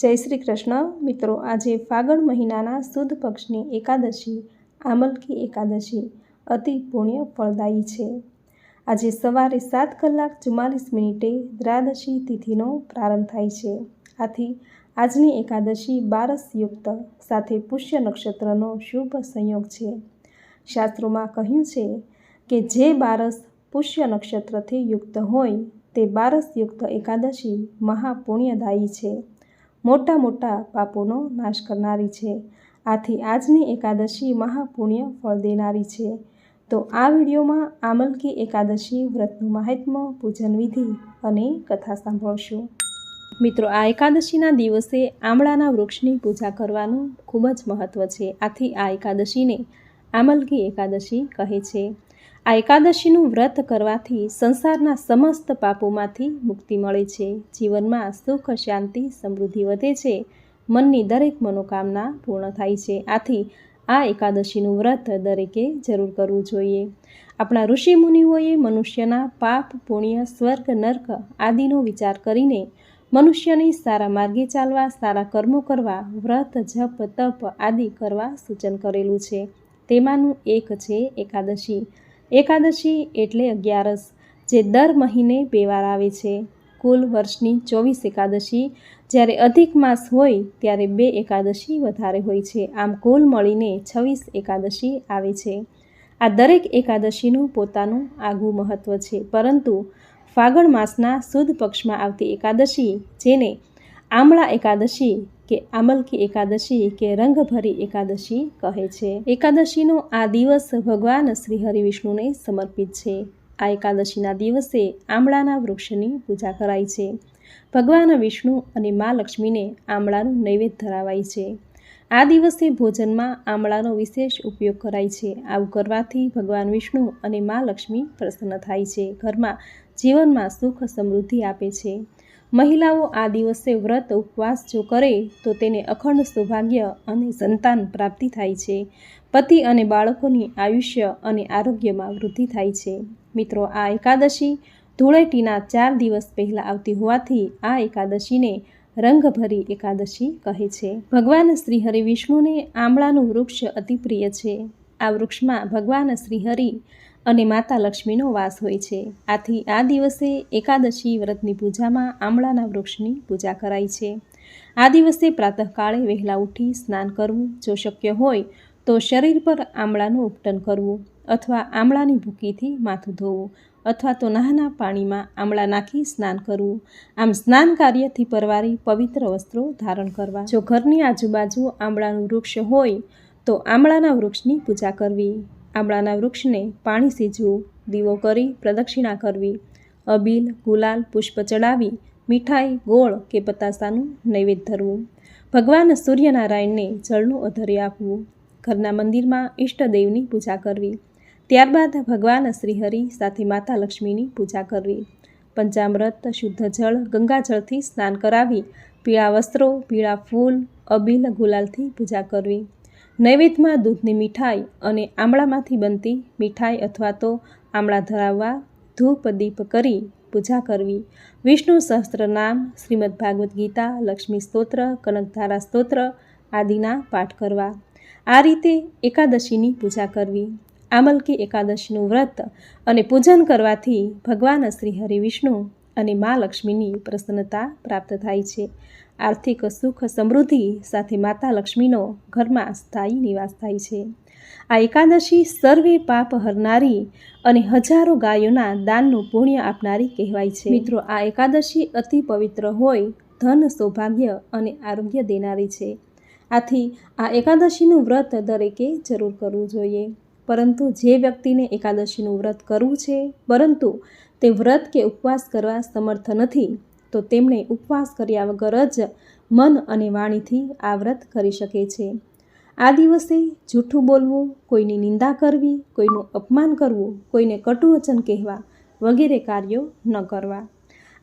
જય શ્રી કૃષ્ણ. મિત્રો, આજે ફાગણ મહિનાના સુદ પક્ષની એકાદશી, આમલકી એકાદશી અતિ પુણ્ય ફળદાયી છે. આજે સવારે સાત કલાક ચુમ્માલીસ મિનિટે દ્રાદશી તિથિનો પ્રારંભ થાય છે. આથી આજની એકાદશી બારસ યુક્ત સાથે પુષ્ય નક્ષત્રનો શુભ સંયોગ છે. શાસ્ત્રોમાં કહ્યું છે કે જે બારસ પુષ્ય નક્ષત્રથી યુક્ત હોય, તે બારસ યુક્ત એકાદશી મહાપુણ્યદાયી છે. મોટા મોટા પાપોનો નાશ કરનારી છે. આથી આજની એકાદશી મહાપુણ્ય ફળ દેનારી છે. તો આ વિડીયોમાં આમલકી એકાદશી વ્રતનું મહાત્મ્ય પૂજન વિધિ અને કથા સાંભળશું. મિત્રો, આ એકાદશીના દિવસે આમળાના વૃક્ષની પૂજા કરવાનું ખૂબ જ મહત્ત્વ છે. આથી આ એકાદશીને આમલકી એકાદશી કહે છે. આ એકાદશીનું વ્રત કરવાથી સંસારના સમસ્ત પાપોમાંથી મુક્તિ મળે છે. જીવનમાં સુખ, શાંતિ, સમૃદ્ધિ વધે છે. મનની દરેક મનોકામના પૂર્ણ થાય છે. આથી આ એકાદશીનું વ્રત દરેકે જરૂર કરવું જોઈએ. આપણા ઋષિ મુનિઓએ મનુષ્યના પાપ, પુણ્ય, સ્વર્ગ, નર્ક આદિનો વિચાર કરીને મનુષ્યની સારા માર્ગે ચાલવા, સારા કર્મો કરવા, વ્રત, જપ, તપ આદિ કરવા સૂચન કરેલું છે. તેમાંનું એક છે એકાદશી. એકાદશી એટલે અગિયારસ, જે દર મહિને બે વાર આવે છે. કુલ વર્ષની ચોવીસ એકાદશી, જ્યારે અધિક માસ હોય ત્યારે બે એકાદશી વધારે હોય છે. આમ કુલ મળીને છવ્વીસ એકાદશી આવે છે. આ દરેક એકાદશીનું પોતાનું આગવું મહત્ત્વ છે. પરંતુ ફાગણ માસના સુદ પક્ષમાં આવતી એકાદશી, જેને આમળા એકાદશી કે આમલકી એકાદશી કે રંગભરી એકાદશી કહે છે. એકાદશીનો આ દિવસ ભગવાન શ્રી હરિવિષ્ણુને સમર્પિત છે. આ એકાદશીના દિવસે આમળાના વૃક્ષની પૂજા કરાય છે. ભગવાન વિષ્ણુ અને મા લક્ષ્મીને આમળાનું નૈવેદ્ય ધરાવાય છે. આ દિવસે ભોજનમાં આમળાનો વિશેષ ઉપયોગ કરાય છે. આવું કરવાથી ભગવાન વિષ્ણુ અને મા લક્ષ્મી પ્રસન્ન થાય છે. ઘરમાં જીવનમાં સુખ સમૃદ્ધિ આપે છે. મહિલાઓ આ દિવસે વ્રત ઉપવાસ જો કરે, તો તેને અખંડ સૌભાગ્ય અને સંતાન પ્રાપ્તિ થાય છે. પતિ અને બાળકોની આયુષ્ય અને આરોગ્યમાં વૃદ્ધિ થાય છે. મિત્રો, આ એકાદશી ધૂળેટીના ચાર દિવસ પહેલાં આવતી હોવાથી આ એકાદશીને રંગભરી એકાદશી કહે છે. ભગવાન શ્રી હરિ વિષ્ણુને આમળાનું વૃક્ષ અતિ પ્રિય છે. આ વૃક્ષમાં ભગવાન શ્રી હરિ અને માતા લક્ષ્મીનો વાસ હોય છે. આથી આ દિવસે એકાદશી વ્રતની પૂજામાં આમળાના વૃક્ષની પૂજા કરાય છે. આ દિવસે પ્રાતઃકાળે વહેલા ઉઠી સ્નાન કરવું જો શક્ય હોય, તો શરીર પર આમળાનું ઉપટન કરવું અથવા આમળાની ભૂકીથી માથું ધોવું અથવા તો નાના પાણીમાં આમળા નાખી સ્નાન કરવું. આમ સ્નાન કાર્યથી પરવારી પવિત્ર વસ્ત્રો ધારણ કરવા. જો ઘરની આજુબાજુ આમળાનું વૃક્ષ હોય, તો આમળાના વૃક્ષની પૂજા કરવી. આમળાના વૃક્ષને પાણી સીંચવું દીવો કરી પ્રદક્ષિણા કરવી, અબીલ, ગુલાલ, પુષ્પ ચડાવી, મીઠાઈ, ગોળ કે પતાસાનું નૈવેદ્ય ધરવું. ભગવાન સૂર્યનારાયણને જળનું અધર્ય આપવું. ઘરના મંદિરમાં ઈષ્ટદેવની પૂજા કરવી. ત્યારબાદ ભગવાન શ્રીહરિ સાથે માતા લક્ષ્મીની પૂજા કરવી. પંચામૃત, શુદ્ધ જળ ગંગાજળથી સ્નાન કરાવી, પીળા વસ્ત્રો, પીળા ફૂલ, અબીલ, ગુલાલથી પૂજા કરવી. નૈવેદ્યમાં દૂધની મીઠાઈ અને આમળામાંથી બનતી મીઠાઈ અથવા તો આમળા ધરાવવા ધૂપ, દીપ કરી પૂજા કરવી. વિષ્ણુ સહસ્ત્ર નામ, શ્રીમદ ભાગવદ્ ગીતા, લક્ષ્મી સ્તોત્ર, કનકધારા સ્તોત્ર આદિના પાઠ કરવા. આ રીતે એકાદશીની પૂજા કરવી. આમલકી એકાદશીનું વ્રત અને પૂજન કરવાથી ભગવાન શ્રી હરિ વિષ્ણુ અને મા લક્ષ્મીની પ્રસન્નતા પ્રાપ્ત થાય છે. આર્થિક સુખ સમૃદ્ધિ સાથે માતા લક્ષ્મીનો ઘરમાં સ્થાયી નિવાસ થાય છે. આ એકાદશી સર્વે પાપ હરનારી અને હજારો ગાયોના દાનનું પુણ્ય આપનારી કહેવાય છે. મિત્રો, આ એકાદશી અતિ પવિત્ર હોય, ધન સૌભાગ્ય અને આરોગ્ય દેનારી છે. આથી આ એકાદશીનું વ્રત દરેકે જરૂર કરવું જોઈએ. પરંતુ જે વ્યક્તિને એકાદશીનું વ્રત કરવું છે, પરંતુ તે વ્રત કે ઉપવાસ કરવા સમર્થ નથી તો તેમણે ઉપવાસ કર્યા વગર જ મન અને વાણીથી આ વ્રત કરી શકે છે. આ દિવસે જૂઠું બોલવું, કોઈની નિંદા કરવી, કોઈનું અપમાન કરવું, કોઈને કટુ વચન કહેવા વગેરે કાર્યો ન કરવા.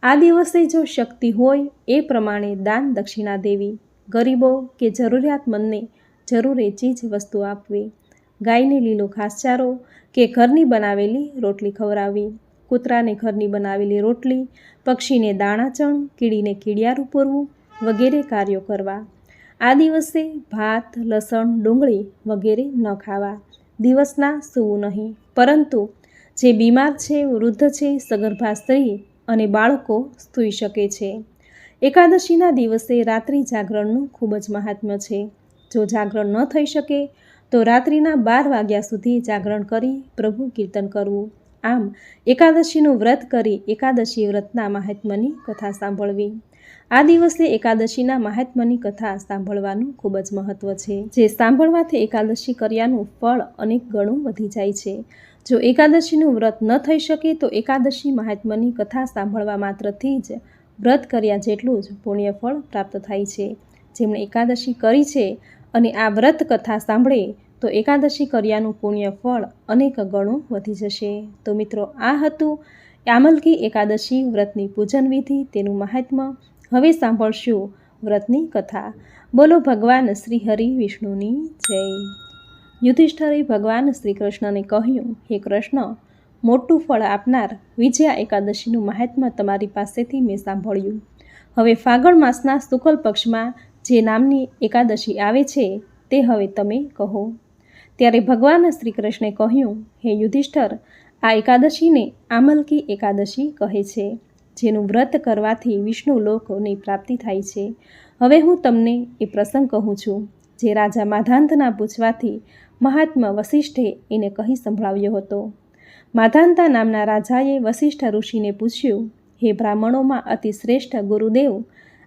આ દિવસે જો શક્તિ હોય એ પ્રમાણે દાન દક્ષિણા દેવી, ગરીબો કે જરૂરિયાતમંદને જરૂરે ચીજ વસ્તુ આપવી. ગાયને લીલો ઘાસચારો કે ઘરની બનાવેલી રોટલી ખવડાવવી. કૂતરાને ઘરની બનાવેલી રોટલી, પક્ષીને દાણાચણ કીડીને કીડિયારું પૂરવું વગેરે કાર્યો કરવા. આ દિવસે ભાત, લસણ, ડુંગળી વગેરે ન ખાવા. દિવસના સૂવું નહીં. પરંતુ જે બીમાર છે, વૃદ્ધ છે, સગર્ભા સ્ત્રી અને બાળકો સૂઈ શકે છે. એકાદશીના દિવસે રાત્રિ જાગરણનું ખૂબ જ મહાત્મ્ય છે. જો જાગરણ ન થઈ શકે, તો રાત્રિના બાર વાગ્યા સુધી જાગરણ કરી પ્રભુ કીર્તન કરવું. આમ, એકાદશીનું વ્રત કરી એકાદશી વ્રતના મહાત્મ્યની કથા સાંભળવી. આ દિવસે એકાદશીના મહાત્મ્યની કથા સાંભળવાનું ખૂબ જ મહત્વ છે. જે સાંભળવાથી એકાદશી કર્યાનું ફળ અનેક ગણું વધી જાય છે. જો એકાદશીનું વ્રત ન થઈ શકે, તો એકાદશી મહાત્મ્યની કથા સાંભળવા માત્રથી જ વ્રત કર્યા જેટલું જ પુણ્યફળ પ્રાપ્ત થાય છે. જેમણે એકાદશી કરી છે અને આ વ્રત કથા સાંભળે તો એકાદશી કર્યાનું પુણ્ય ફળ અનેક ગણું વધી જશે. તો મિત્રો, આ હતું આમલકી એકાદશી વ્રતની પૂજન વિધિ તેનું મહાત્મ્ય. હવે સાંભળશું વ્રતની કથા. બોલો ભગવાન શ્રી હરિ વિષ્ણુની જય. યુધિષ્ઠરે ભગવાન શ્રી કૃષ્ણને કહ્યું, હે કૃષ્ણ, મોટું ફળ આપનાર વિજયા એકાદશીનું મહાત્મ્ય તમારી પાસેથી મેં સાંભળ્યું. હવે ફાગણ માસના શુકલ પક્ષમાં જે નામની એકાદશી આવે છે, તે હવે તમે કહો. ત્યારે ભગવાન શ્રી કૃષ્ણે કહ્યું, હે યુધિષ્ઠર, આ એકાદશીને આમલકી એકાદશી કહે છે, જેનું વ્રત કરવાથી વિષ્ણુ લોકની પ્રાપ્તિ થાય છે. હવે હું તમને એ પ્રસંગ કહું છું. જે રાજા માધાંતના પૂછવાથી મહાત્મા વસિષ્ઠે એને કહી સંભળાવ્યો હતો. માધાંતા નામના રાજાએ વસિષ્ઠ ઋષિને પૂછ્યું, હે બ્રાહ્મણોમાં અતિ શ્રેષ્ઠ ગુરુદેવ,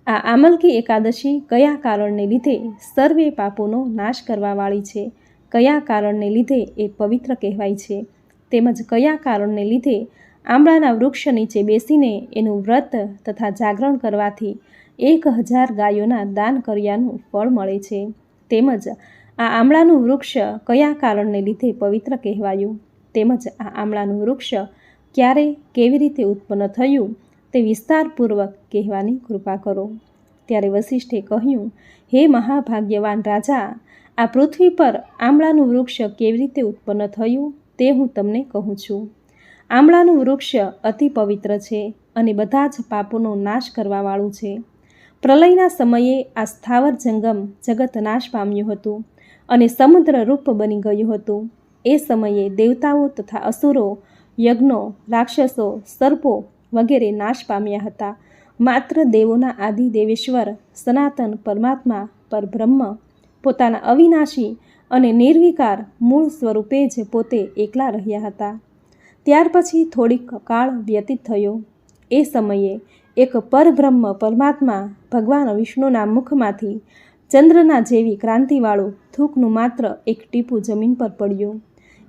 આ આમલકી એકાદશી કયા કારણને લીધે સર્વે પાપોનો નાશ કરવાવાળી છે? કયા કારણને લીધે એ પવિત્ર કહેવાય છે? તેમજ કયા કારણને લીધે આંબળાના વૃક્ષ નીચે બેસીને એનું વ્રત તથા જાગરણ કરવાથી એક હજાર ગાયોના દાન કર્યાનું ફળ મળે છે? તેમજ આ આમળાનું વૃક્ષ કયા કારણને લીધે પવિત્ર કહેવાયું? તેમજ આ આમળાનું વૃક્ષ ક્યારે કેવી રીતે ઉત્પન્ન થયું તે વિસ્તારપૂર્વક કહેવાની કૃપા કરો. ત્યારે વસિષ્ઠે કહ્યું, હે મહાભાગ્યવાન રાજા આ પૃથ્વી પર આમળાનું વૃક્ષ કેવી રીતે ઉત્પન્ન થયું તે હું તમને કહું છું. આમળાનું વૃક્ષ અતિ પવિત્ર છે અને બધા જ પાપોનો નાશ કરવાવાળું છે. પ્રલયના સમયે આ સ્થાવર જંગમ જગત નાશ પામ્યું હતું અને સમુદ્ર રૂપ બની ગયું હતું. એ સમયે દેવતાઓ તથા અસુરો, યજ્ઞો, રાક્ષસો, સર્પો વગેરે નાશ પામ્યા હતા. માત્ર દેવોના આદિ દેવેશ્વર સનાતન પરમાત્મા પરબ્રહ્મ પોતાના અવિનાશી અને નિર્વિકાર મૂળ સ્વરૂપે જ પોતે એકલા રહ્યા હતા. ત્યાર પછી થોડીક કાળ વ્યતીત થયો. એ સમયે એક પરબ્રહ્મ પરમાત્મા ભગવાન વિષ્ણુના મુખમાંથી ચંદ્રના જેવી ક્રાંતિવાળું થૂકનું માત્ર એક ટીપું જમીન પર પડ્યું.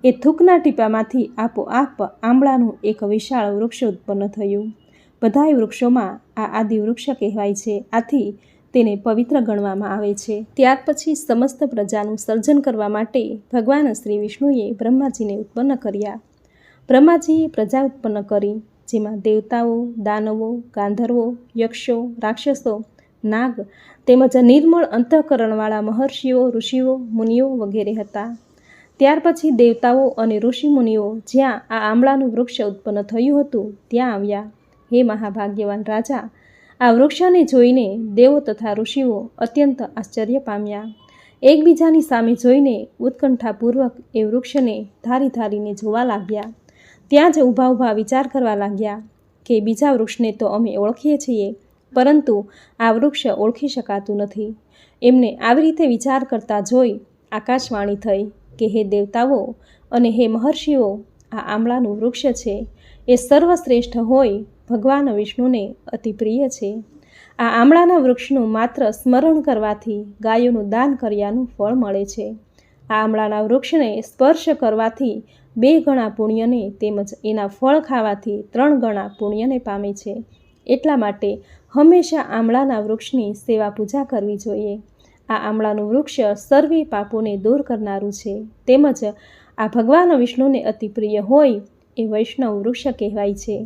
એ થૂકના ટીપામાંથી આપોઆપ આંબળાનું એક વિશાળ વૃક્ષ ઉત્પન્ન થયું. બધાય વૃક્ષોમાં આ આદિ વૃક્ષ કહેવાય છે. આથી તેને પવિત્ર ગણવામાં આવે છે. ત્યાર પછી સમસ્ત પ્રજાનું સર્જન કરવા માટે ભગવાન શ્રી વિષ્ણુએ બ્રહ્માજીને ઉત્પન્ન કર્યા. બ્રહ્માજીએ પ્રજા ઉત્પન્ન કરી, જેમાં દેવતાઓ, દાનવો, ગાંધર્વો, યક્ષો, રાક્ષસો, નાગ તેમજ નિર્મળ અંતઃકરણવાળા મહર્ષિઓ, ઋષિઓ, મુનિઓ વગેરે હતા. ત્યાર પછી દેવતાઓ અને ઋષિ મુનિઓ જ્યાં આ આંબળાનું વૃક્ષ ઉત્પન્ન થયું હતું, ત્યાં આવ્યા. હે મહાભાગ્યવાન રાજા આ વૃક્ષને જોઈને દેવો તથા ઋષિઓ અત્યંત આશ્ચર્ય પામ્યા. એકબીજાની સામે જોઈને ઉત્કંઠાપૂર્વક એ વૃક્ષને ધારી ધારીને જોવા લાગ્યા. ત્યાં જ ઊભા ઊભા વિચાર કરવા લાગ્યા કે બીજા વૃક્ષને તો અમે ઓળખીએ છીએ, પરંતુ આ વૃક્ષ ઓળખી શકાતું નથી. એમને આવી રીતે વિચાર કરતા જોઈ આકાશવાણી થઈ કે હે દેવતાઓ અને હે મહર્ષિઓ, આ આંબળાનું વૃક્ષ છે. એ સર્વશ્રેષ્ઠ હોય ભગવાન વિષ્ણુને અતિ પ્રિય છે. આ આમળાના વૃક્ષનું માત્ર સ્મરણ કરવાથી ગાયોનું દાન કર્યાનું ફળ મળે છે. આ આમળાના વૃક્ષને સ્પર્શ કરવાથી બે ગણા પુણ્યને તેમજ એના ફળ ખાવાથી ત્રણ ગણા પુણ્યને પામે છે. એટલા માટે હંમેશા આમળાના વૃક્ષની સેવા પૂજા કરવી જોઈએ. આ આમળાનું વૃક્ષ સર્વે પાપોને દૂર કરનારું છે. તેમજ આ ભગવાન વિષ્ણુને અતિ પ્રિય હોય એ વૈષ્ણવ વૃક્ષ કહેવાય છે.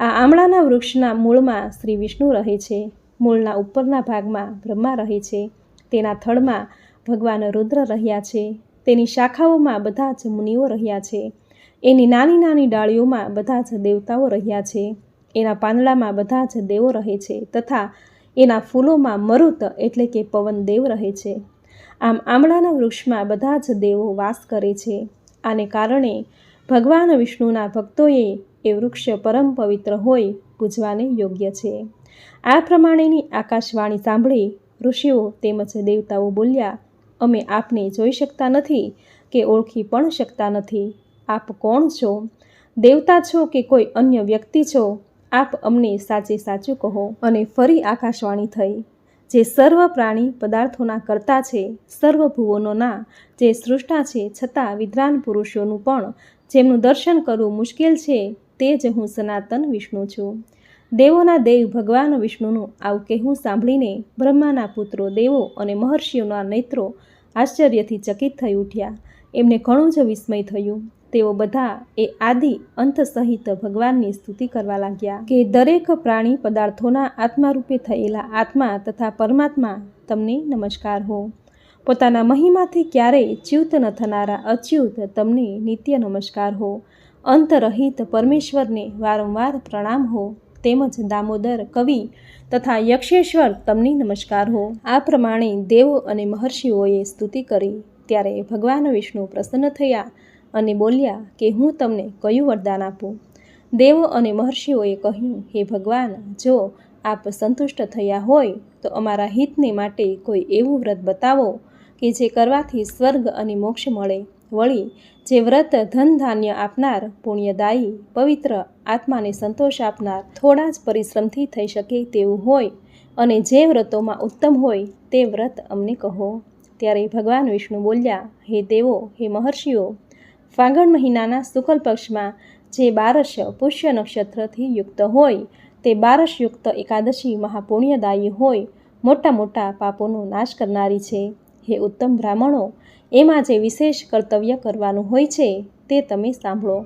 આ આમળાના વૃક્ષના મૂળમાં શ્રી વિષ્ણુ રહે છે. મૂળના ઉપરના ભાગમાં બ્રહ્મા રહે છે. તેના થડમાં ભગવાન રુદ્ર રહ્યા છે. તેની શાખાઓમાં બધા જ મુનિઓ રહ્યા છે. એની નાની નાની ડાળીઓમાં બધા જ દેવતાઓ રહ્યા છે. એના પાંદડામાં બધા જ દેવો રહે છે તથા એના ફૂલોમાં મરુત એટલે કે પવનદેવ રહે છે. આમ આમળાના વૃક્ષમાં બધા જ દેવો વાસ કરે છે. આને કારણે ભગવાન વિષ્ણુના ભક્તોએ એ વૃક્ષ પરમ પવિત્ર હોય પૂજવાને યોગ્ય છે. આ પ્રમાણેની આકાશવાણી સાંભળી ઋષિઓ તેમજ દેવતાઓ બોલ્યા, અમે આપને જોઈ શકતા નથી કે ઓળખી પણ શકતા નથી. આપ કોણ છો? દેવતા છો કે કોઈ અન્ય વ્યક્તિ છો? આપ અમને સાચે સાચું કહો. અને ફરી આકાશવાણી થઈ. જે સર્વ પ્રાણી પદાર્થોના કરતા છે, સર્વ ભુવનોના જે સૃષ્ટા છે, છતાં વિદ્વાન પુરુષોનું પણ, જેમનું દર્શન કરવું મુશ્કેલ છે તે જ હું સનાતન વિષ્ણુ છું. દેવોના દેવ ભગવાન વિષ્ણુનું આવું કહેવું સાંભળીને બ્રહ્માના પુત્રો, દેવો અને મહર્ષિઓના નેત્રો આશ્ચર્યથી ચકિત થઈ ઉઠ્યા. એમને ઘણું જ વિસ્મય થયું. તેઓ બધા એ આદિ અંત સહિત ભગવાનની સ્તુતિ કરવા લાગ્યા કે દરેક પ્રાણી પદાર્થોના આત્મારૂપે થયેલા આત્મા તથા પરમાત્મા તમને નમસ્કાર હો. પોતાના મહિમાથી ક્યારેય ચ્યુત ન થનારા અચ્યુત તમને નિત્ય નમસ્કાર હો. અંતરહિત પરમેશ્વરને વારંવાર પ્રણામ હો, તેમજ દામોદર કવિ તથા યક્ષેશ્વર તમને નમસ્કાર હો. આ પ્રમાણે દેવો અને મહર્ષિઓએ સ્તુતિ કરી. ત્યારે ભગવાન વિષ્ણુ પ્રસન્ન થયા અને બોલ્યા કે હું તમને કયું વરદાન આપું? દેવો અને મહર્ષિઓએ કહ્યું, હે ભગવાન, જો આપ સંતુષ્ટ થયા હોય, તો અમારા હિતને માટે કોઈ એવું વ્રત બતાવો કે જે કરવાથી સ્વર્ગ અને મોક્ષ મળે. વળી જે વ્રત ધન ધાન્ય આપનાર પુણ્યદાયી પવિત્ર આત્માને સંતોષ આપનાર થોડા જ પરિશ્રમથી થઈ શકે તેવું હોય અને જે વ્રતોમાં ઉત્તમ હોય તે વ્રત અમને કહો. ત્યારે ભગવાન વિષ્ણુ બોલ્યા, હે દેવો, હે મહર્ષિઓ, ફાગણ મહિનાના શુકલ પક્ષમાં જે બારસ પુષ્ય નક્ષત્રથી યુક્ત હોય, તે બારસયુક્ત એકાદશી મહાપુણ્યદાયી હોય, મોટા મોટા પાપોનો નાશ કરનારી છે. હે ઉત્તમ બ્રાહ્મણો એમાં જે વિશેષ કર્તવ્ય કરવાનું હોય છે તે તમે સાંભળો.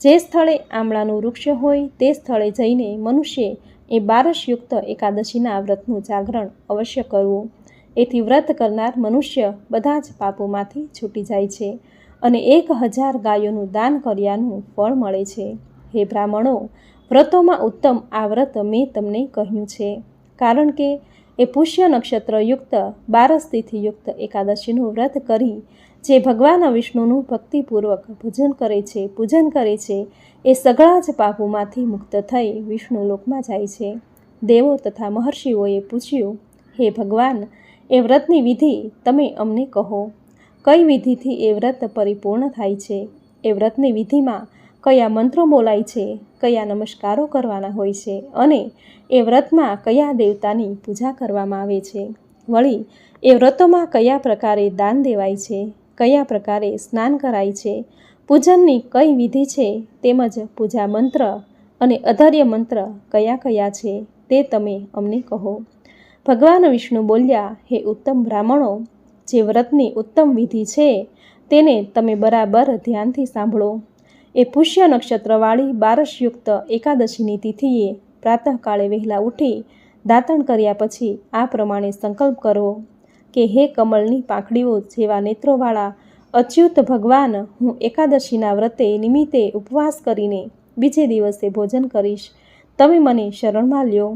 જે સ્થળે આમળાનું વૃક્ષ હોય તે સ્થળે જઈને મનુષ્ય એ બારસયુક્ત એકાદશીના વ્રતનું જાગરણ અવશ્ય કરવું. એથી વ્રત કરનાર મનુષ્ય બધા જ પાપોમાંથી છૂટી જાય છે અને એક હજાર ગાયોનું દાન કર્યાનું ફળ મળે છે. હે બ્રાહ્મણો, વ્રતોમાં ઉત્તમ આ વ્રત મેં તમને કહ્યું છે. કારણ કે એ પુષ્ય નક્ષત્રયુક્ત બારસ તિથિયુક્ત એકાદશીનું વ્રત કરી, જે ભગવાન વિષ્ણુનું ભક્તિપૂર્વક ભજન કરે છે, પૂજન કરે છે, એ સગળા જ પાપોમાંથી મુક્ત થઈ વિષ્ણુ લોકમાં જાય છે. દેવો તથા મહર્ષિઓએ પૂછ્યું, હે ભગવાન, એ વ્રતની વિધિ તમે અમને કહો. કઈ વિધિથી એ વ્રત પરિપૂર્ણ થાય છે? એ વ્રતની વિધિમાં કયા મંત્રો બોલાય છે, કયા નમસ્કારો કરવાના હોય છે અને એ વ્રતમાં કયા દેવતાની પૂજા કરવામાં આવે છે. વળી, એ વ્રતોમાં કયા પ્રકારે દાન દેવાય છે, કયા પ્રકારે સ્નાન કરાય છે, પૂજનની કઈ વિધિ છે, તેમજ પૂજા મંત્ર અને અધર્ય મંત્ર કયા કયા છે તે તમે અમને કહો. ભગવાન વિષ્ણુ બોલ્યા, હે ઉત્તમ બ્રાહ્મણો, જે વ્રતની ઉત્તમ વિધિ છે, તેને તમે બરાબર ધ્યાનથી સાંભળો. એ પુષ્ય નક્ષત્રવાળી બારસયુક્ત એકાદશીની તિથિએ પ્રાતઃકાળે વહેલા ઉઠી દાંતણ કર્યા પછી આ પ્રમાણે સંકલ્પ કરવો કે હે કમળની પાંખડીઓ જેવા નેત્રોવાળા, અચ્યુત ભગવાન, હું એકાદશીના વ્રતે નિમિત્તે ઉપવાસ કરીને બીજે દિવસે ભોજન કરીશ. તમે મને શરણમાં લ્યો.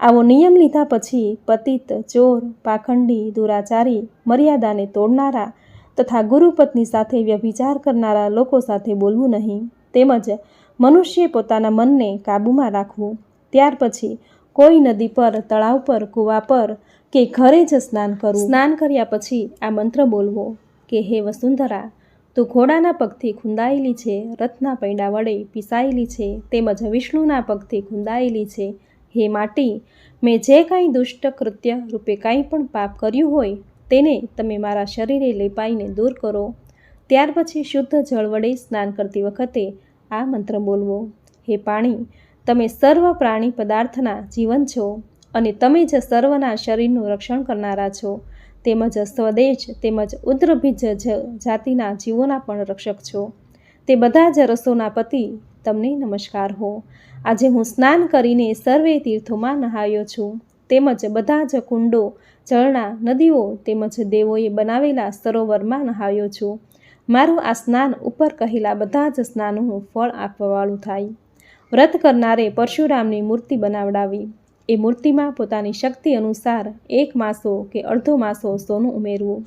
આવો નિયમ લીધા પછી પતિત, ચોર, પાખંડી, દુરાચારી, મર્યાદાને તોડનારા તથા ગુરુપત્ની સાથે વ્યભિચાર કરનારા લોકો સાથે બોલવું નહીં. તેમજ મનુષ્ય પોતાના મનને કાબૂમાં રાખવું. ત્યાર પછી કોઈ નદી પર, તળાવ પર, કૂવા પર કે ઘરે જ સ્નાન કરવું. સ્નાન કર્યા પછી આ મંત્ર બોલવો કે, હે વસુંધરા, તું ઘોડાના પગથી ખૂંદાયેલી છે, રથના પૈડા વડે પીસાયેલી છે, તેમજ વિષ્ણુના પગથી ખૂંદાયેલી છે. હે માટી, મેં જે કાંઈ દુષ્ટ કૃત્ય રૂપે કાંઈ પણ પાપ કર્યું હોય તેને તમે મારા શરીરે લેપાઈને દૂર કરો. ત્યાર પછી શુદ્ધ જળ વડે સ્નાન કરતી વખતે આ મંત્ર બોલવો. હે પાણી, તમે સર્વ પ્રાણી પદાર્થના જીવન છો અને તમે જ સર્વના શરીરનું રક્ષણ કરનારા છો. તેમજ સ્વદેશ તેમજ ઉદ્રભીજ જાતિના જીવોના પણ રક્ષક છો. તે બધા જ રસોના પતિ, તમને નમસ્કાર હો. આજે હું સ્નાન કરીને સર્વે તીર્થોમાં નહાયો છું. તેમજ બધા જ કુંડો, ઝરણા, નદીઓ તેમજ દેવોએ બનાવેલા સરોવરમાં નહાયો છું. મારું આ સ્નાન ઉપર કહેલા બધા જ સ્નાનનું ફળ આપવાવાળું થાય. વ્રત કરનારે પરશુરામની મૂર્તિ બનાવડાવી. એ મૂર્તિમાં પોતાની શક્તિ અનુસાર એક માસો કે અડધો માસો સોનું ઉમેરવું.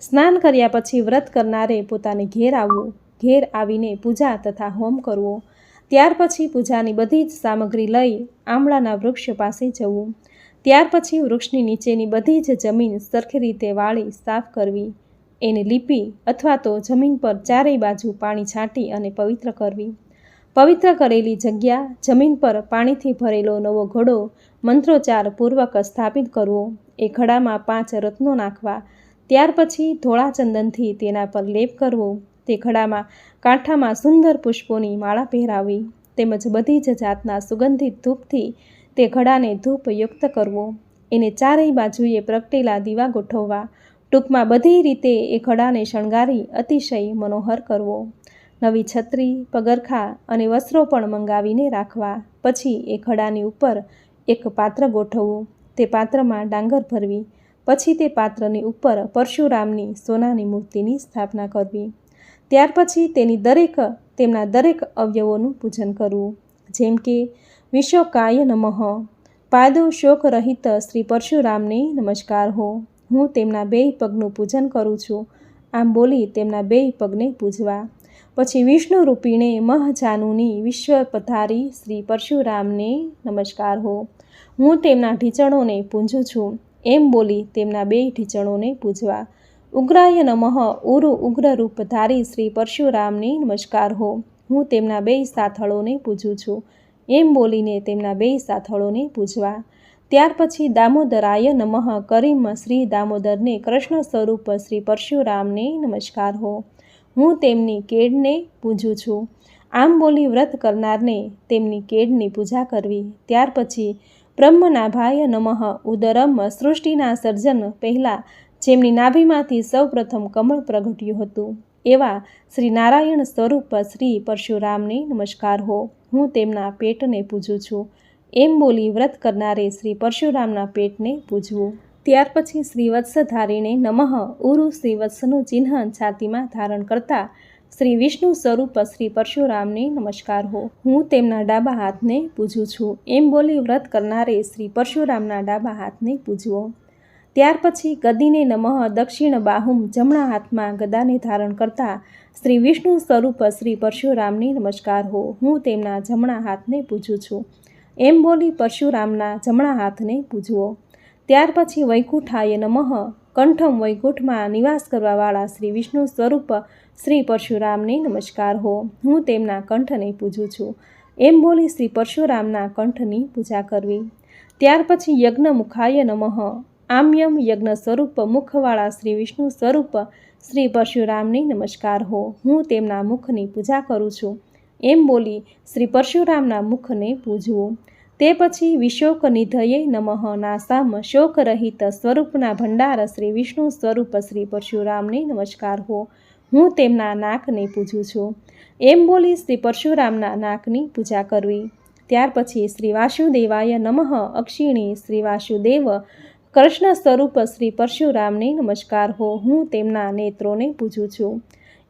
સ્નાન કર્યા પછી વ્રત કરનારે પોતાને ઘેર આવવું. ઘેર આવીને પૂજા તથા હોમ કરવો. ત્યાર પછી પૂજાની બધી જ સામગ્રી લઈ આમળાના વૃક્ષ પાસે જવું. ત્યાર પછી વૃક્ષની નીચેની બધી જ જમીન સરખી રીતે વાળી સાફ કરવી. એને લીપી અથવા તો જમીન પર ચારેય બાજુ પાણી છાંટી અને પવિત્ર કરવી. પવિત્ર કરેલી જગ્યા, જમીન પર પાણીથી ભરેલો નવો ઘડો, મંત્રોચ્ચાર પૂર્વક સ્થાપિત કરવો, એ ઘડામાં પાંચ રત્નો નાખવા, ત્યાર પછી ધોળા ચંદનથી તેના પર લેપ કરવો, તે ઘડામાં કાંઠામાં સુંદર પુષ્પોની માળા પહેરાવી, તેમજ બધી જ જાતના સુગંધિત ધૂપથી તે ઘડાને ધૂપયુક્ત કરવો. એને ચારેય બાજુએ પ્રગટેલા દીવા ગોઠવવા. ટૂંકમાં બધી રીતે એ ઘડાને શણગારી અતિશય મનોહર કરવો. નવી છત્રી, પગરખા અને વસ્ત્રો પણ મંગાવીને રાખવા. પછી એ ઘડાની ઉપર એક પાત્ર ગોઠવવું. તે પાત્રમાં ડાંગર ભરવી. પછી તે પાત્રની ઉપર પરશુરામની સોનાની મૂર્તિની સ્થાપના કરવી. ત્યાર પછી તેની દરેક, તેમના દરેક અવયવોનું પૂજન કરવું. જેમ કે વિશ્વકાય નમઃ. પાદો શોક રહિત શ્રી પરશુરામને નમસ્કાર હો. હું તેમના બેય પગનું પૂજન કરું છું. આમ બોલી તેમના બેય પગને પૂજવા. પછી વિષ્ણુ રૂપીણે મહજાનુની વિશ્વ પધારી શ્રી પરશુરામને નમસ્કાર હો. હું તેમના ઢીચણોને પૂંજું છું. એમ બોલી તેમના બે ઢીચણોને પૂજવા. ઉગ્રાય નમઃ, ઉરુ ઉગ્ર રૂપ ધારી શ્રી પરશુરામને નમસ્કાર હો. હું તેમના બે સાથળોને પૂજું છું. એમ બોલીને તેમના બે સાથળોને પૂજવા. ત્યાર પછી દામોદરાય નમઃ કરીમ શ્રી દામોદરને કૃષ્ણ સ્વરૂપ શ્રી પરશુરામને નમસ્કાર હો. હું તેમની કેડને પૂજું છું. આમ બોલી વ્રત કરનારને તેમની કેડની પૂજા કરવી. ત્યાર પછી બ્રહ્મનાભાય નમઃ ઉદરમ સૃષ્ટિના સર્જન પહેલાં જેમની નાભીમાંથી સૌપ્રથમ કમળ પ્રગટ્યું હતું. એવા શ્રી નારાયણ સ્વરૂપ શ્રી પરશુરામને નમસ્કાર હો. હું તેમના પેટને પૂજું છું. એમ બોલી વ્રત કરનારે શ્રી પરશુરામના પેટને પૂજવું. ત્યાર પછી શ્રીવત્સ ધારીને નમઃ ઉરુ શ્રીવત્સનું ચિહ્ન છાતીમાં ધારણ કરતા શ્રી વિષ્ણુ સ્વરૂપ શ્રી પરશુરામને નમસ્કાર હો. હું તેમના ડાબા હાથને પૂજું છું. એમ બોલી વ્રત કરનારે શ્રી પરશુરામના ડાબા હાથને પૂજવો. ત્યાર પછી ગદીને નમઃ દક્ષિણ બાહુમ જમણા હાથમાં ગદાને ધારણ કરતા શ્રી વિષ્ણુ સ્વરૂપ શ્રી પરશુરામની નમસ્કાર હો. હું તેમના જમણા હાથને પૂજું છું. એમ બોલી પરશુરામના જમણા હાથને પૂજવો. ત્યાર પછી વૈકુંઠાય નમઃ, કંઠમ વૈકુંઠમાં નિવાસ કરવાવાળા શ્રી વિષ્ણુ સ્વરૂપ શ્રી પરશુરામને નમસ્કાર હો. હું તેમના કંઠને પૂજું છું. એમ બોલી શ્રી પરશુરામના કંઠની પૂજા કરવી. ત્યાર પછી યજ્ઞ મુખાય નમઃ. આમ્યમ યજ્ઞ સ્વરૂપ મુખવાળા શ્રી વિષ્ણુ સ્વરૂપ શ્રી પરશુરામને નમસ્કાર હો. હું તેમના મુખની પૂજા કરું છું. એમ બોલી શ્રી પરશુરામના મુખને પૂજવું. તે પછી વિશોક નિધયે નમઃ નાસામ શોકરહિત સ્વરૂપના ભંડાર શ્રી વિષ્ણુ સ્વરૂપ શ્રી પરશુરામને નમસ્કાર હો. હું તેમના નાકને પૂજું છું. એમ બોલી શ્રી પરશુરામના નાકની પૂજા કરવી. ત્યાર પછી શ્રી વાસુદેવાય નમઃ અક્ષિણી શ્રી વાસુદેવ કૃષ્ણ સ્વરૂપ શ્રી પરશુરામને નમસ્કાર હો, હું તેમના નેત્રોને પૂજું છું.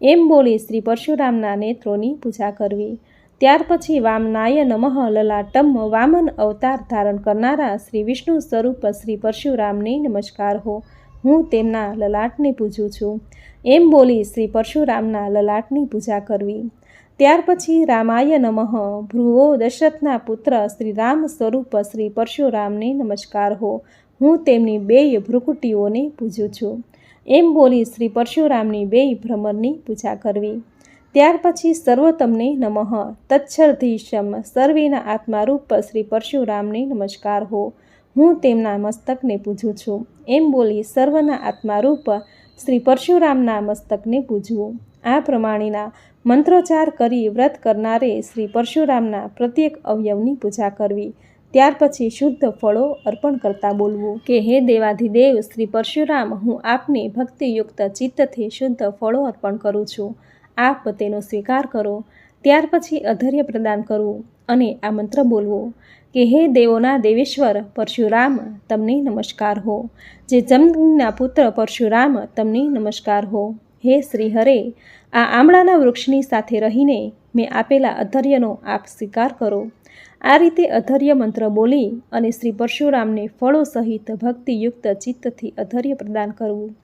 એમ બોલી શ્રી પરશુરામના નેત્રોની પૂજા કરવી. ત્યાર પછી વામનાય નમઃ લલાટમ, વામન અવતાર ધારણ કરનારા શ્રી વિષ્ણુ સ્વરૂપ શ્રી પરશુરામને નમસ્કાર હો, હું તેમના લલાટને પૂજું છું. એમ બોલી શ્રી પરશુરામના લલાટની પૂજા કરવી. ત્યાર પછી રામાય નમઃ, ભ્રુવો દશરથના પુત્ર શ્રી રામ સ્વરૂપ શ્રી પરશુરામને નમસ્કાર હો હું તેમની બેય ભ્રુકુટીઓને પૂજું છું. એમ બોલી શ્રી પરશુરામની બેય ભ્રમરની પૂજા કરવી. ત્યાર પછી સર્વોત્તમને નમઃ. તચ્છરધીશમ સર્વેના આત્મારૂપ શ્રી પરશુરામને નમસ્કાર હો. હું તેમના મસ્તકને પૂજું છું. એમ બોલી સર્વના આત્મારૂપ શ્રી પરશુરામના મસ્તકને પૂજવું. આ પ્રમાણેના મંત્રોચ્ચાર કરી વ્રત કરનારે શ્રી પરશુરામના પ્રત્યેક અવયવની પૂજા કરવી. ત્યાર પછી શુદ્ધ ફળો અર્પણ કરતા બોલવું કે, હે દેવાધિદેવ, શ્રી પરશુરામ, હું આપને ભક્તિયુક્ત ચિત્તથી શુદ્ધ ફળો અર્પણ કરું છું. આપ તેનો સ્વીકાર કરો. ત્યાર પછી અધૈર્ય પ્રદાન કરવું અને આ મંત્ર બોલવો કે, હે દેવોના દેવેશ્વર, પરશુરામ, તમને નમસ્કાર હો. જે જમના પુત્ર પરશુરામ, તમને નમસ્કાર હો. હે શ્રી હરે આ આમળાના વૃક્ષની સાથે રહીને મેં આપેલા અધર્યનો આપ સ્વીકાર કરો. આ રીતે અધર્ય મંત્ર બોલી અને શ્રી પરશુરામને ફળો સહિત ભક્તિયુક્ત ચિત્તથી અધર્ય પ્રદાન કરવું.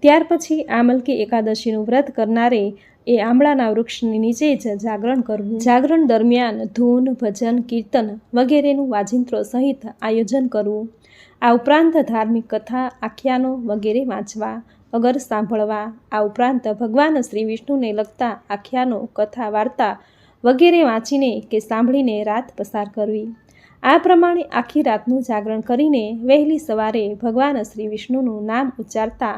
ત્યાર પછી આમલકી એકાદશીનું વ્રત કરનારે એ આંબળાના વૃક્ષની નીચે જ જાગરણ કરવું. જાગરણ દરમિયાન ધૂન, ભજન, કીર્તન વગેરેનું વાજિંત્રો સહિત આયોજન કરવું. આ ઉપરાંત ધાર્મિક કથા, આખ્યાનો વગેરે વાંચવા, અગર સાંભળવા. આ ઉપરાંત ભગવાન શ્રી વિષ્ણુને લગતા આખ્યાનો, કથા, વાર્તા વગેરે વાંચીને કે સાંભળીને રાત પસાર કરવી. આ પ્રમાણે આખી રાતનું જાગરણ કરીને વહેલી સવારે ભગવાન શ્રી વિષ્ણુનું નામ ઉચ્ચારતા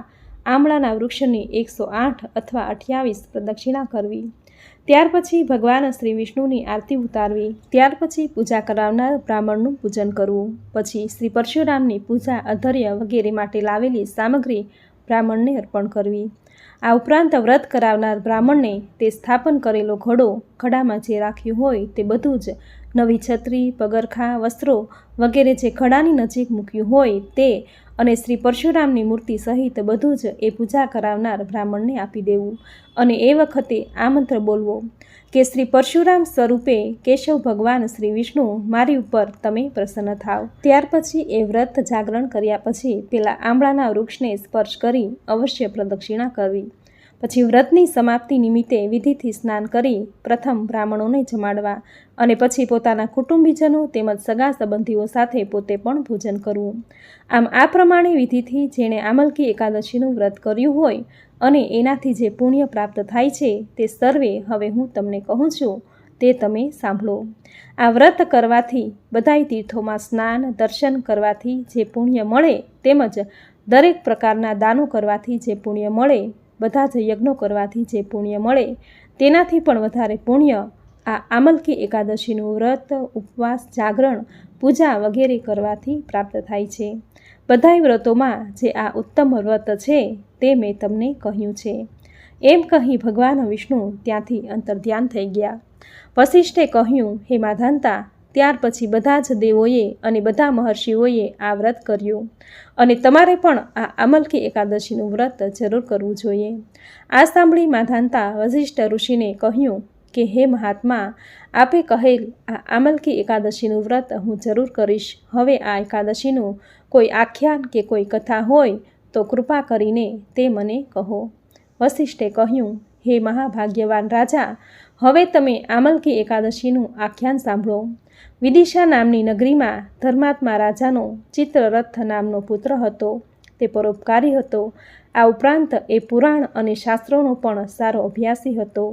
આમળાના વૃક્ષની એકસો આઠ અથવા અઠ્યાવીસ પ્રદક્ષિણા કરવી. ત્યાર પછી ભગવાન શ્રી વિષ્ણુની આરતી ઉતારવી. ત્યાર પછી પૂજા કરાવનાર બ્રાહ્મણનું પૂજન કરવું. પછી શ્રી પરશુરામની પૂજા અધર્ય વગેરે માટે લાવેલી સામગ્રી બ્રાહ્મણને અર્પણ કરવી. આ ઉપરાંત વ્રત કરાવનાર બ્રાહ્મણને તે સ્થાપન કરેલો ઘડો ઘડામાં જે રાખ્યું હોય તે બધું જ નવી છત્રી, પગરખા, વસ્ત્રો વગેરે જે ઘડાની નજીક મૂક્યું હોય તે અને શ્રી પરશુરામની મૂર્તિ સહિત બધું જ એ પૂજા કરાવનાર બ્રાહ્મણને આપી દેવું. અને એ વખતે આ મંત્ર બોલવો. કે શ્રી પરશુરામ સ્વરૂપે કેશવ ભગવાન શ્રી વિષ્ણુ મારી ઉપર તમે પ્રસન્ન થાવ. ત્યાર પછી એ વ્રત જાગરણ કર્યા પછી પેલા આંબળાના વૃક્ષને સ્પર્શ કરી અવશ્ય પ્રદક્ષિણા કરવી. પછી વ્રતની સમાપ્તિ નિમિત્તે વિધિથી સ્નાન કરી પ્રથમ બ્રાહ્મણોને જમાડવા અને પછી પોતાના કુટુંબીજનો તેમજ સગા સંબંધીઓ સાથે પોતે પણ ભોજન કરવું. આમ આ પ્રમાણે વિધિથી જેણે આમલકી એકાદશીનું વ્રત કર્યું હોય અને એનાથી જે પુણ્ય પ્રાપ્ત થાય છે તે સર્વે હવે હું તમને કહું છું, તે તમે સાંભળો. આ વ્રત કરવાથી બધાય તીર્થોમાં સ્નાન, દર્શન કરવાથી જે પુણ્ય મળે તેમજ દરેક પ્રકારના દાનો કરવાથી જે પુણ્ય મળે બધા જ યજ્ઞો કરવાથી જે પુણ્ય મળે, તેનાથી પણ વધારે પુણ્ય આ આમલકી એકાદશીનું વ્રત, ઉપવાસ, જાગરણ, પૂજા વગેરે કરવાથી પ્રાપ્ત થાય છે. બધાય વ્રતોમાં જે આ ઉત્તમ વ્રત છે, તે મેં તમને કહ્યું છે. એમ કહી ભગવાન વિષ્ણુ ત્યાંથી અંતર્ધ્યાન થઈ ગયા. વશિષ્ઠે કહ્યું, હે માધાંતા ત્યાર પછી બધા જ દેવોએ અને બધા મહર્ષિઓએ આ વ્રત કર્યું. અને તમારે પણ આ અમલકી એકાદશીનું વ્રત જરૂર કરવું જોઈએ. આ સાંભળી માધાંતા વશિષ્ઠ ઋષિને કહ્યું કે, હે મહાત્મા, આપે કહેલ આ આમલકી એકાદશીનું વ્રત હું જરૂર કરીશ. હવે આ એકાદશીનું કોઈ આખ્યાન કે કોઈ કથા હોય તો કૃપા કરીને તે મને કહો. વશિષ્ઠે કહ્યું હે મહાભાગ્યવાન રાજા, હવે તમે આમલકી એકાદશીનું આખ્યાન સાંભળો. વિદિશા નામની નગરીમાં ધર્માત્મા રાજાનો ચિત્રરથ નામનો પુત્ર હતો. તે પરોપકારી હતો. આ ઉપરાંત એ પુરાણ અને શાસ્ત્રોનો પણ સારો અભ્યાસી હતો.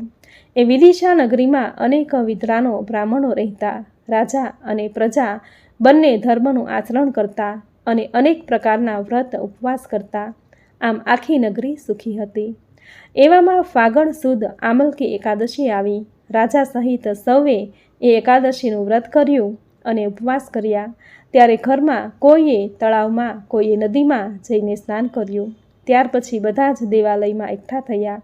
એ વિદિશા નગરીમાં અનેક વિદ્વાનો બ્રાહ્મણો રહેતા. રાજા અને પ્રજા બંને ધર્મનું આચરણ કરતા અને અનેક પ્રકારના વ્રત ઉપવાસ કરતા. આમ આખી નગરી સુખી હતી. એવામાં ફાગણ સુદ આમલકી એકાદશી આવી. રાજા સહિત સૌએ એ એકાદશીનું વ્રત કર્યું અને ઉપવાસ કર્યા. ત્યારે ઘરમાં કોઈએ તળાવમાં, કોઈએ નદીમાં જઈને સ્નાન કર્યું. ત્યાર પછી બધા જ દેવાલયમાં એકઠા થયા.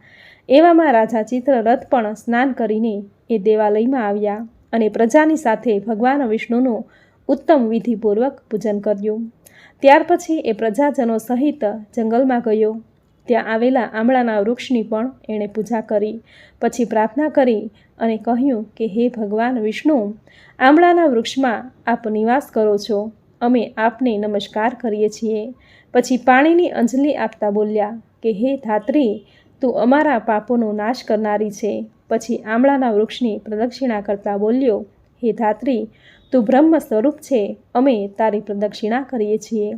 એવામાં રાજા ચિત્રરથ પણ સ્નાન કરીને એ દેવાલયમાં આવ્યા અને પ્રજાની સાથે ભગવાન વિષ્ણુનું ઉત્તમ વિધિપૂર્વક પૂજન કર્યું. ત્યાર પછી એ પ્રજાજનો સહિત જંગલમાં ગયો. ત્યાં આવેલા આમળાના વૃક્ષની પણ એણે પૂજા કરી. પછી પ્રાર્થના કરી અને કહ્યું કે, હે ભગવાન વિષ્ણુ, આમળાના વૃક્ષમાં આપ નિવાસ કરો છો. અમે આપને નમસ્કાર કરીએ છીએ. પછી પાણીની અંજલિ આપતા બોલ્યા કે, હે ધાત્રી, તું અમારા પાપોનો નાશ કરનારી છે. પછી આમળાના વૃક્ષની પ્રદક્ષિણા કરતા બોલ્યો, હે ધાત્રી, તું બ્રહ્મ સ્વરૂપ છે. અમે તારી પ્રદક્ષિણા કરીએ છીએ.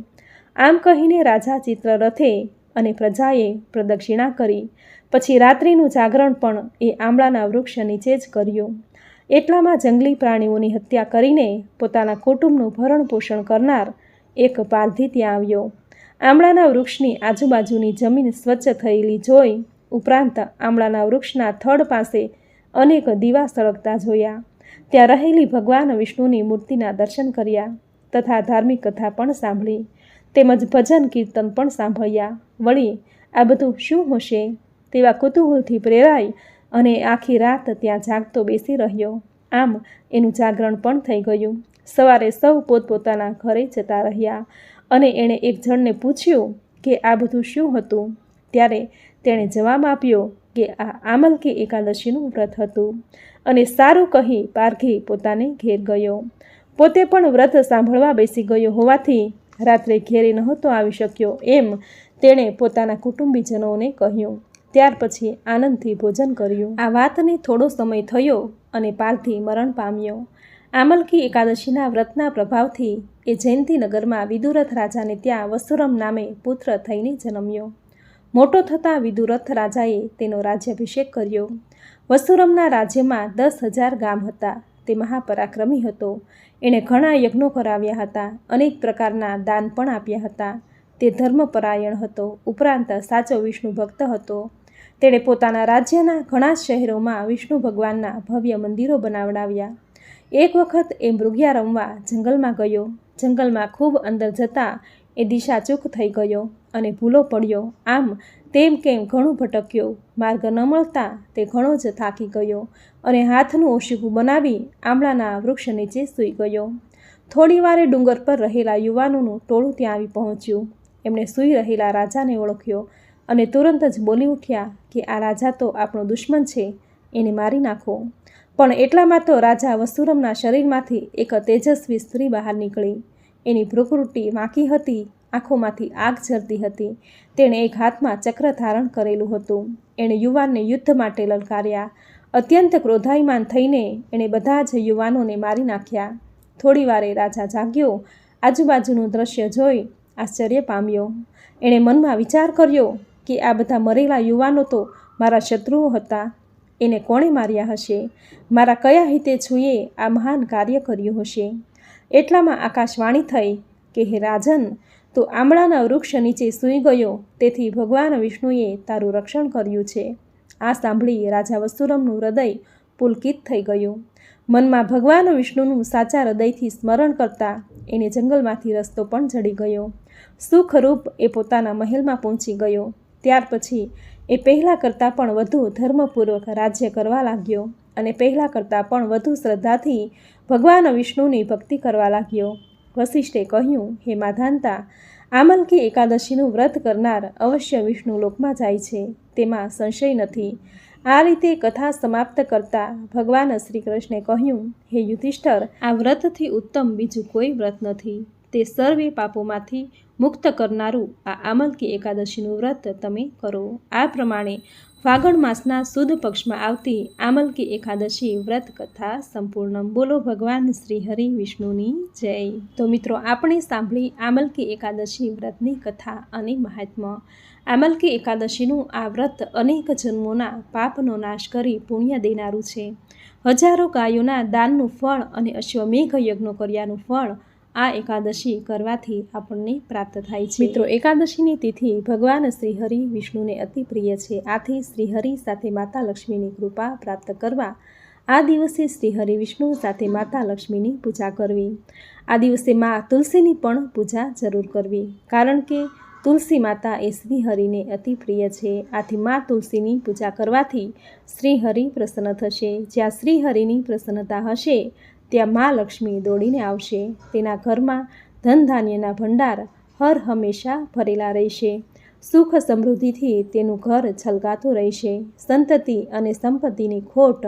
આમ કહીને રાજા ચિત્રરથે અને પ્રજાએ પ્રદક્ષિણા કરી. પછી રાત્રિનું જાગરણ પણ એ આમળાના વૃક્ષ નીચે જ કર્યું. એટલામાં જંગલી પ્રાણીઓની હત્યા કરીને પોતાના કુટુંબનું ભરણ પોષણ કરનાર એક પારધી ત્યાં આવ્યો. આમળાના વૃક્ષની આજુબાજુની જમીન સ્વચ્છ થયેલી જોઈ ઉપરાંત આમળાના વૃક્ષના થડ પાસે અનેક દીવા સળગતા જોયા. ત્યાં રહેલી ભગવાન વિષ્ણુની મૂર્તિના દર્શન કર્યા તથા ધાર્મિક કથા પણ સાંભળી. તેમજ ભજન કીર્તન પણ સાંભળ્યા. વળી, આ બધું શું હશે? તેવા કુતૂહલથી પ્રેરાઈ અને આખી રાત ત્યાં જાગતો બેસી રહ્યો. આમ, એનું જાગરણ પણ થઈ ગયું. સવારે સૌ પોતપોતાના ઘરે જતા રહ્યા અને એણે એક જણને પૂછ્યું કે આ બધું શું હતું? ત્યારે તેણે જવાબ આપ્યો કે આ આમલકી એકાદશીનું વ્રત હતું અને સારું કહી પારઘી પોતાને ઘેર ગયો. પોતે પણ વ્રત સાંભળવા બેસી ગયો હોવાથી રાત્રે ઘેરે નહોતો આવી શક્યો એમ તેણે પોતાના કુટુંબીજનોને કહ્યું. ત્યાર પછી આનંદથી ભોજન કર્યું. આ વાતને થોડો સમય થયો અને પાલથી મરણ પામ્યો. આમલકી એકાદશીના વ્રતના પ્રભાવથી એ જયંતિનગરમાં વિદુરથ રાજાને ત્યાં વસુરમ નામે પુત્ર થઈને જન્મ્યો. મોટો થતાં વિદુરથ રાજાએ તેનો રાજ્યાભિષેક કર્યો. વસુરમના રાજ્યમાં દસ હજાર ગામ હતા. તે મહાપરાક્રમી હતો. એણે ઘણા યજ્ઞો કરાવ્યા હતા, અનેક પ્રકારના દાન પણ આપ્યા હતા. તે ધર્મપરાયણ હતો, ઉપરાંત સાચો વિષ્ણુ ભક્ત હતો. તેણે પોતાના રાજ્યના ઘણા શહેરોમાં વિષ્ણુ ભગવાનના ભવ્ય મંદિરો બનાવડાવ્યા. એક વખત એ મૃગિયા રમવા જંગલમાં ગયો. જંગલમાં ખૂબ અંદર જતાં એ દિશા ચૂક થઈ ગયો અને ભૂલો પડ્યો. આમ તેમ કેમ ઘણું ભટક્યો. માર્ગ ન મળતા તે ઘણો જ થાકી ગયો અને હાથનું ઓશીકું બનાવી આમળાના વૃક્ષ નીચે સૂઈ ગયો. થોડી વારે ડુંગર પર રહેલા યુવાનોનું ટોળું ત્યાં આવી પહોંચ્યું. એમણે સૂઈ રહેલા રાજાને ઓળખ્યો અને તુરંત જ બોલી ઉઠ્યા કે આ રાજા તો આપણો દુશ્મન છે, એને મારી નાખો. પણ એટલામાં તો રાજા વસુરમના શરીરમાંથી એક તેજસ્વી સ્ત્રી બહાર નીકળી. એની ભ્રુકૃતિ વાંકી હતી આંખોમાંથી આગ ઝરતી હતી. તેણે એક હાથમાં ચક્ર ધારણ કરેલું હતું. એણે યુવાનને યુદ્ધ માટે લલકાર્યા. અત્યંત ક્રોધાયમાન થઈને એણે બધા જ યુવાનોને મારી નાખ્યા. થોડી વારે રાજા જાગ્યો. આજુબાજુનું દ્રશ્ય જોઈ આશ્ચર્ય પામ્યો. એણે મનમાં વિચાર કર્યો કે આ બધા મરેલા યુવાનો તો મારા શત્રુઓ હતા. એને કોણે માર્યા હશે? મારા કયા હિતે છુએ આ મહાન કાર્ય કર્યું હશે? એટલામાં આકાશવાણી થઈ કે, હે રાજન તું આમળાના વૃક્ષ નીચે સૂઈ ગયો. તેથી ભગવાન વિષ્ણુએ તારું રક્ષણ કર્યું છે. આ સાંભળી રાજા વસુરમનું હૃદય પુલકિત થઈ ગયું. મનમાં ભગવાન વિષ્ણુનું સાચા હૃદયથી સ્મરણ કરતા એને જંગલમાંથી રસ્તો પણ જડી ગયો. સુખરૂપ એ પોતાના મહેલમાં પહોંચી ગયો. ત્યાર પછી એ પહેલાં કરતાં પણ વધુ ધર્મપૂર્વક રાજ્ય કરવા લાગ્યો અને પહેલાં કરતાં પણ વધુ શ્રદ્ધાથી ભગવાન વિષ્ણુની ભક્તિ કરવા લાગ્યો. વશિષ્ઠે કહ્યું, હે માધાનતા આમલકી એકાદશીનું વ્રત કરનાર અવશ્ય વિષ્ણુ લોકમાં જાય છે. તેમાં સંશય નથી. આ રીતે કથા સમાપ્ત કરતા ભગવાન શ્રી કૃષ્ણે કહ્યું, હે યુધિષ્ઠર, આ વ્રતથી ઉત્તમ બીજું કોઈ વ્રત નથી. તે સર્વે પાપોમાંથી મુક્ત કરનારું આ આમલકી એકાદશીનું વ્રત તમે કરો. આ પ્રમાણે ફાગણ માસના સુદ પક્ષમાં આવતી આમલકી એકાદશી વ્રત કથા સંપૂર્ણ. બોલો ભગવાન શ્રી હરિ વિષ્ણુની જય. તો મિત્રો, આપણે સાંભળી આમલકી એકાદશી વ્રતની કથા અને મહાત્મ્ય આમલકી એકાદશીનું આ વ્રત અનેક જન્મોના પાપનો નાશ કરી પુણ્ય દેનારું છે. હજારો ગાયોના દાનનું ફળ અને અશ્વમેઘ યજ્ઞો કર્યાનું ફળ આ એકાદશી કરવાથી આપણને પ્રાપ્ત થાય છે. મિત્રો, એકાદશીની તિથિ ભગવાન શ્રી હરિ વિષ્ણુને અતિ પ્રિય છે. આથી શ્રીહરિ સાથે માતા લક્ષ્મીની કૃપા પ્રાપ્ત કરવા આ દિવસે શ્રીહરિ વિષ્ણુ સાથે માતા લક્ષ્મીની પૂજા કરવી. આ દિવસે મા તુલસીની પણ પૂજા જરૂર કરવી. કારણ કે તુલસી માતા એ શ્રી હરિને અતિ પ્રિય છે. આથી મા તુલસીની પૂજા કરવાથી શ્રીહરિ પ્રસન્ન થશે. જ્યાં શ્રીહરિની પ્રસન્નતા હશે ત્યાં મા લક્ષ્મી દોડીને આવશે. તેના ઘરમાં ધન ધાન્યના ભંડાર હર હંમેશા ભરેલા રહેશે. સુખ સમૃદ્ધિથી તેનું ઘર છલકાતું રહેશે. સંતતિ અને સંપત્તિની ખોટ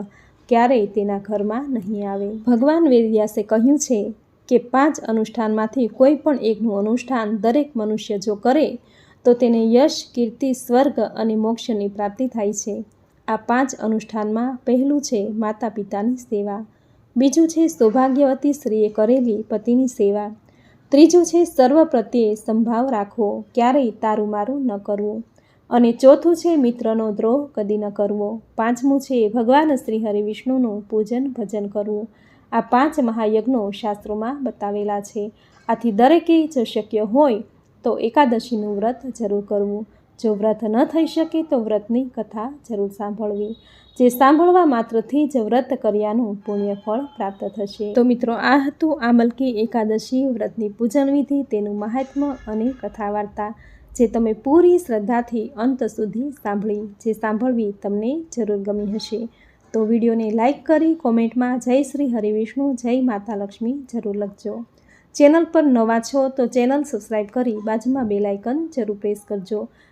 ક્યારેય તેના ઘરમાં નહીં આવે. ભગવાન વેદવ્યાસે કહ્યું છે કે પાંચ અનુષ્ઠાનમાંથી કોઈ પણ એકનું અનુષ્ઠાન દરેક મનુષ્ય જો કરે, તો તેને યશ, કીર્તિ, સ્વર્ગ અને મોક્ષની પ્રાપ્તિ થાય છે. આ પાંચ અનુષ્ઠાનમાં પહેલું છે માતા પિતાની સેવા. બીજું છે સૌભાગ્યવતી સ્ત્રીએ કરેલી પતિની સેવા. ત્રીજું છે સર્વ પ્રત્યે સંભાવ રાખવો, ક્યારેય તારું મારું ન કરવું. અને ચોથું છે મિત્રનો દ્રોહ કદી ન કરવો. પાંચમું છે ભગવાન શ્રી હરિ વિષ્ણુનું પૂજન ભજન કરવું. આ પાંચ મહાયજ્ઞો શાસ્ત્રોમાં બતાવેલા છે. આથી દરેકે જો શક્ય હોય તો એકાદશીનું વ્રત જરૂર કરવું. જો વ્રત ન થઈ શકે તો વ્રતની કથા જરૂર સાંભળવી. જે સાંભળવા માત્રથી જ વ્રત કર્યાનું પુણ્ય ફળ પ્રાપ્ત થશે. તો મિત્રો, આ હતું આ મલકી એકાદશી વ્રતની પૂજન વિધિ, તેનું મહાત્મ્ય અને કથા વાર્તા જે તમે પૂરી શ્રદ્ધાથી અંત સુધી સાંભળી, જે સાંભળવી તમને જરૂર ગમી હશે. તો વિડીયોને લાઇક કરી કોમેન્ટમાં જય શ્રી હરિવિષ્ણુ જય માતા લક્ષ્મી જરૂર લખજો. ચેનલ પર નવા છો તો ચેનલ સબસ્ક્રાઈબ કરી બાજુમાં બેલ આઇકન જરૂર પ્રેસ કરજો.